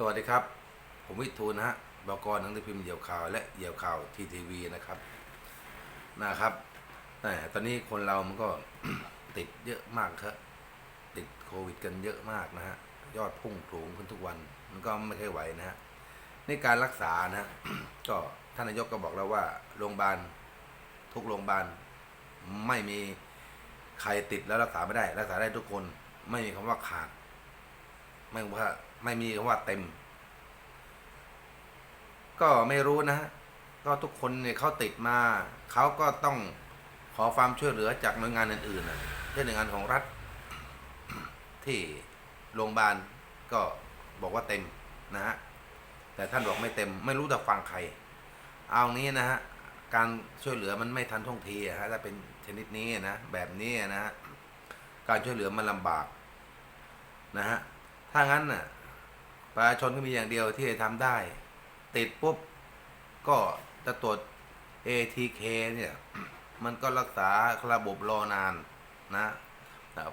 สวัสดีครับ ผมวิทูลนะฮะบกรหนังสือพิมพ์เหยี่ยวข่าว และเหยี่ยวข่าวทีทีวีนะครับนะครับแต่ตอนนี้คนเรามันก็ติดเยอะมากครับติดโควิดกันเยอะมากนะฮะยอดพุ่งสูงขึ้นทุกวันมันก็ไม่ค่อยไหวนะฮะในการรักษานะฮะก็ท่านนายกก็บอกแล้วว่าโรงพยาบาลทุกโรงพยาบาลไม่มีใครติดแล้วรักษาไม่ได้ รักษาได้ทุกคน ไม่มีคำว่าขาด ไม่ว่าไม่มีคำว่าเต็ม ก็ไม่รู้นะ ก็ทุกคนเนี่ยเขาติดมา เขาก็ต้องขอความช่วยเหลือจากหน่วยงานอื่นๆเช่นหน่วยงานของรัฐ ที่โรงพยาบาลก็บอกว่าเต็มนะฮะแต่ท่านบอกไม่เต็ม ไม่รู้จะฟังใคร เอางี้นะฮะการช่วยเหลือมันไม่ทันท่วงทีอะฮะถ้าเป็นชนิดนี้นะแบบนี้นะฮะการช่วยเหลือมันลำบากนะฮะ ถ้างั้นน่ะประชาชนก็มีอย่างเดียวที่จะทำได้ ติดปุ๊บ ก็จะตรวจ ATK เนี่ย มันก็รักษาระบบรอนานนะ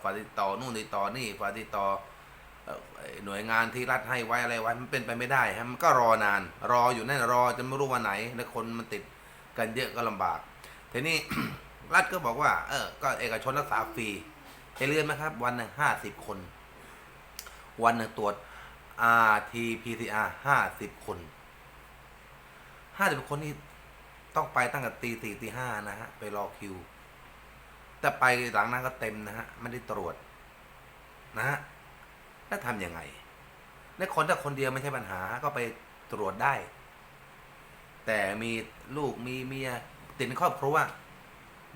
ฝาติดต่อนู่นติดต่อนี่ฝาติดต่อหน่วยงานที่รัฐให้ไว้อะไรไว้มันเป็นไปไม่ได้ฮะมันก็รอนาน รออยู่นั่นรอจะไม่รู้วันไหน แล้วคนมันติดกันเยอะก็ลำบากทีนี้รัฐก็บอกว่า เออ ก็เอกชนรักษาฟรีให้เลื่อนไหมครับ วันหนึ่งห้าสิบคน วันหนึ่งตรวจ RT-PCR ห้าสิบคนห้าสิบคนนี่ต้องไปตั้งแต่ตีสี่ตีห้านะฮะ ไปรอคิว แต่ไปหลังนั้นก็เต็มนะฮะ ไม่ได้ตรวจ นะฮะ แล้วทำยังไงในคนถ้าคนเดียวไม่ใช่ปัญหา ก็ไปตรวจได้ แต่มีลูกมีเมียติดในครอบครัว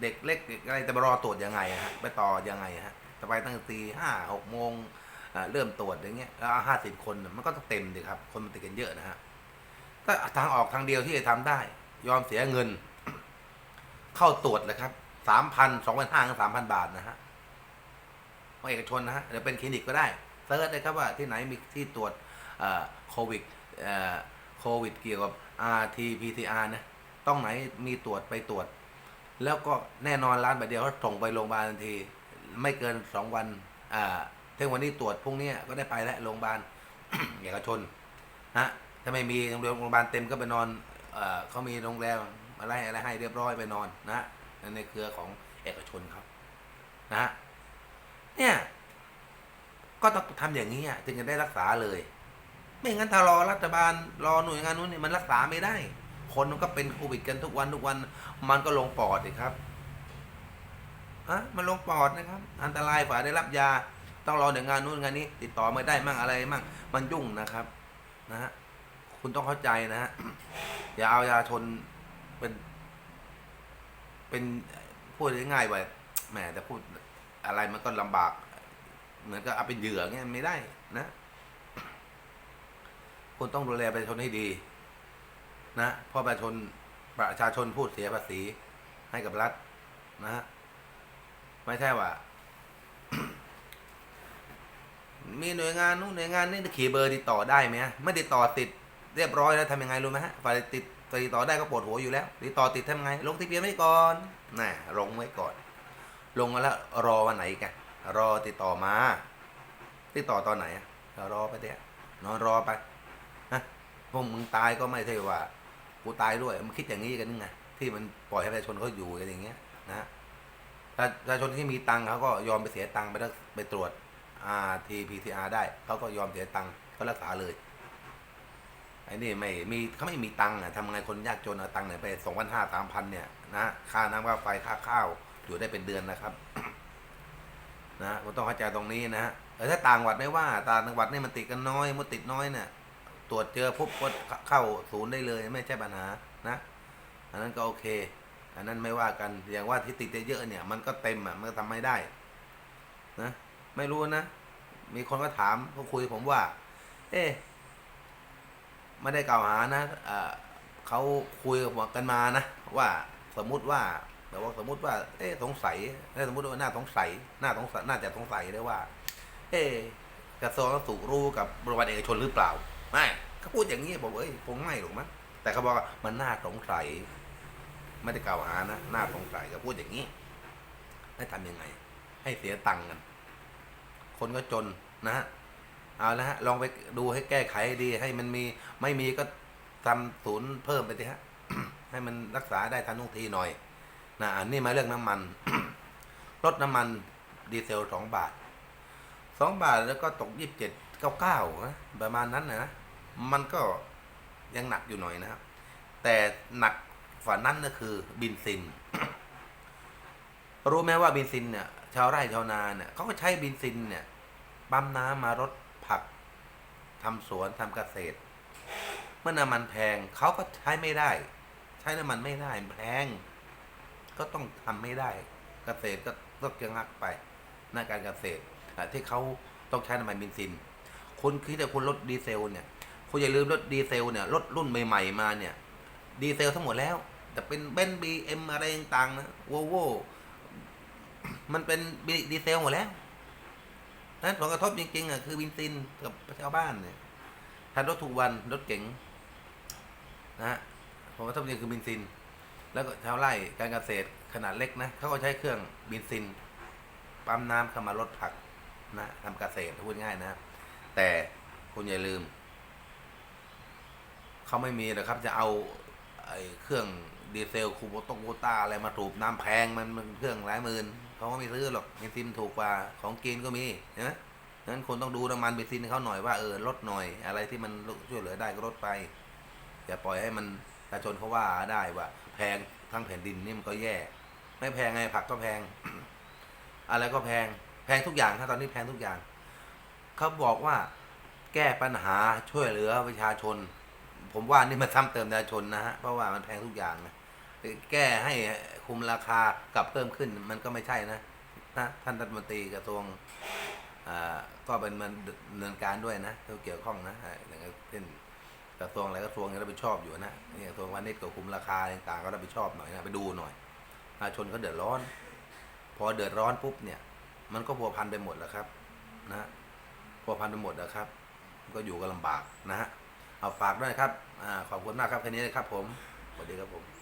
เด็กเล็กเด็กอะไรจะไปรอตรวจยังไงฮะ ไปต่อยังไงฮะจะไปตั้งแต่ตีห้าหกโมง เริ่มตรวจอย่างเงี้ยแล้วห้าสิบคนมันก็ต้องเต็มดิครับ คนมันติดกันเยอะนะฮะถ้าทางออกทางเดียวที่จะทำได้ ยอมเสียเงิน เข้าตรวจเลยครับสามพันสองพันห้าสามพันบาทนะฮะขอเอกชนนะฮะเดี๋ยวเป็นคลินิกก็ได้เซิร์ชเลยครับว่าที่ไหนมีที่ตรวจโควิดโควิดเกี่ยวกับ RT-PCR นะต้องไหนมีตรวจไปตรวจ แล้วก็แน่นอนร้านแบบเดียวเขาส่งไปโรงพยาบาลทันที ไม่เกินสองวันอ่า เที่งวันนี้ตรวจพรุ่งนี้ก็ได้ไปแล้วโรงพยาบาลเอกชนนะถ้าไม่มีโรงพยาบาลเต็มก็ไปนอนเออเขามีโรงแรมอะไรอะไรให้เรียบร้อยไปนอนนะในเครือของเอกชนครับนะเนี่ยก็ต้องทำอย่างนี้ถึงจะได้รักษาเลย ไม่งั้นถ้ารอรัฐบาลรอหน่วยงานนู้นนี่มันรักษาไม่ได้ คนมันก็เป็นโควิดกันทุกวันทุกวัน มันก็ลงปอดสิครับอะมันลงปอดนะครับ อันตรายฝ่าได้รับยา ต้องรอหน่วยวงานนู้นงานนี้ ติดต่อไม่ได้มั่งอะไรมั่งมันยุ่งนะครับ นะฮะคุณต้องเข้าใจนะฮะอย่าเอายาชนเป็น เป็นพูดง่ายๆไปแหมแต่พูดอะไรมันก็ลำบาก เหมือนกับเอาเป็นเหยื่อเงี้ยไม่ได้นะคุณต้องดูแลประชาชนให้ดี นะเพราะประชาชนประชาชนพูดเสียภาษีให้กับรัฐนะฮะไม่ใช่ว่า มีหน่วยงานนู้นหน่วยงานนี่ขี่เบอร์ติดต่อได้ไหมไม่ติดต่อติดเรียบร้อยแล้วทำยังไงรู้ไหมฮะฝ่ายติดติดต่อได้ก็ปวดหัวอยู่แล้ว ติดต่อติดทำไง ลงทะเบียนไว้ก่อนน่ะลงไว้ก่อน ลงแล้วรอวันไหนกันรอติดต่อมา ติดต่อตอนไหนรอไปเดี๋ยวนอนรอไปนะพวกมึงตายก็ไม่ใช่ว่ากูตายด้วยมันคิดอย่างนี้กันนึงไงที่มันปล่อยให้ประชาชนเขาอยู่กันอย่างเงี้ยนะประชาชนที่มีตังค์เขาก็ยอมไปเสียตังค์ไปรักไปตรวจ RT PCR ได้เขาก็ยอมเสียตังค์ก็รักษาเลยไอ้นี่ไม่มีเขาไม่มีตังค์อะทำไงคนยากจนเอาตังค์ไหนไปสองพันห้าสามพันเนี่ยนะค่าน้ำค่าไฟค่าข้าวอยู่ได้เป็นเดือนนะครับ นะผมต้องเข้าใจตรงนี้นะฮะแต่ถ้าต่างหวัดไม่ว่า ต่างจังหวัดนี่มันติดกันน้อยมันติดน้อยเนี่ยตรวจเจอปุ๊บก็เข้าศูนย์ได้เลย ไม่ใช่ปัญหานะ อันนั้นก็โอเค อันนั้นไม่ว่ากันอย่างว่าที่ติดเยอะเนี่ย มันก็เต็มอะมันก็ทำไม่ได้ นะ ไม่รู้นะ มีคนก็ถามก็คุยผมว่า เอ๊ะไม่ได้กล่าวหานะเขาคุยกันมานะว่าสมมุติว่าแต่ว่าสมมุติว่า เอ๊ะสงสัยสมมุติว่าน่าสงสัยน่าสงสัยน่าจะสงสัยได้ว่า เอ๊ะกระทรวงสาธารณสุขรู้กับบริษัทเอกชนหรือเปล่า ไม่เขาพูดอย่างนี้ผมเอ้ยคงไม่หรอกมั้งแต่เขาบอกว่ามันน่าสงสัยไม่ได้กล่าวหานะน่าสงสัยเขาพูดอย่างนี้ให้ทำยังไง ให้เสียตังค์กัน คนก็จนนะฮะเอาละฮะลองไปดูให้แก้ไขดีให้มันมีไม่มีก็ทำศูนย์เพิ่มไปสิฮะให้มันรักษาได้ทันทุกทีหน่อยนะอันนี้มาเรื่องน้ำมันลดน้ำมันดีเซลสองบาทสองบาทแล้วก็ตกยี่สิบเจ็ดเก้าเก้านะประมาณนั้นนะมันก็ยังหนักอยู่หน่อยนะครับ แต่หนักฝ่านั้นก็คือบินซิน รู้ไหมว่าบินซินเนี่ย ชาวไร่ชาวนาเนี่ยเขาก็ใช้บินซินเนี่ยปั๊มน้ำมารดผักทำสวนทำเกษตร เมื่อน้ำมันแพงเขาก็ใช้ไม่ได้ ใช้น้ำมันไม่ได้แพง ก็ต้องทำไม่ได้ เกษตรก็ต้องยังงักไปหน้าการเกษตรที่เขาต้องใช้น้ำมันเบนซินคุณคิดแต่คุณลดดีเซลเนี่ยคุณอย่าลืมรถดีเซลเนี่ยรถรุ่นใหม่ๆมาเนี่ย ดีเซลทั้งหมดแล้ว แต่เป็นเบนบีเอ็มอะไรต่างๆนะโวโว มันเป็นดีเซลหมดแล้วนั้นผลกระทบจริงๆอะคือบินซินกับชาวบ้านเนี่ยถ้ารถถูกวันรถเก๋งนะฮะผลกระทบจริงคือบินซิน แล้วก็ชาวไร่การเกษตรขนาดเล็กนะเขาก็ใช้เครื่องบินซินปั๊มน้ำเข้ามาลดผักนะทำเกษตรพูดง่ายนะ แต่คุณอย่าลืมเขาไม่มีนะครับ จะเอาไอ้เครื่องดีเซลคูโบตงโบต้าอะไรมาถูบน้ำแพงมันมันเครื่องหลายหมื่น เขาก็ไม่ซื้อหรอกเบนซินถูกกว่าของกินก็มีนะงั้นคนต้องดูน้ำมันเบนซินเขาหน่อยว่าเออลดหน่อย อะไรที่มันช่วยเหลือได้ก็ลดไปอย่าปล่อยให้มันประชาชนเขาว่าได้ว่า แพงทั้งแผ่นดินนี่มันก็แย่ ไม่แพงไงผักก็แพง อะไรก็แพงแพงทุกอย่างถ้าตอนนี้แพงทุกอย่างเขาบอกว่าแก้ปัญหาช่วยเหลือประชาชน ผมว่านี่มาซ้ำเติมประชาชนนะฮะเพราะว่ามันแพงทุกอย่างนะ แก้ให้คุมราคากลับเพิ่มขึ้น มันก็ไม่ใช่นะนะท่านรัฐมนตรีกระทรวงอ่าก็เป็นมันดำเนินการด้วยนะที่เกี่ยวข้องนะอย่างเช่นกระทรวงอะไรกระทรวงที่รับผิดชอบอยู่นะนี่กระทรวงพาณิชย์ก็คุมราคาต่างๆก็รับผิดชอบหน่อยนะไปดูหน่อยประชาชนเขาเดือดร้อน พอเดือดร้อนปุ๊บเนี่ย มันก็พัวพันไปหมดแล้วครับ นะพัวพันไปหมดแล้วครับ ก็อยู่กันลำบากนะฮะเอาฝากด้วยครับอ่าขอบคุณมากครับแค่นี้นะครับผมสวัสดีครับผม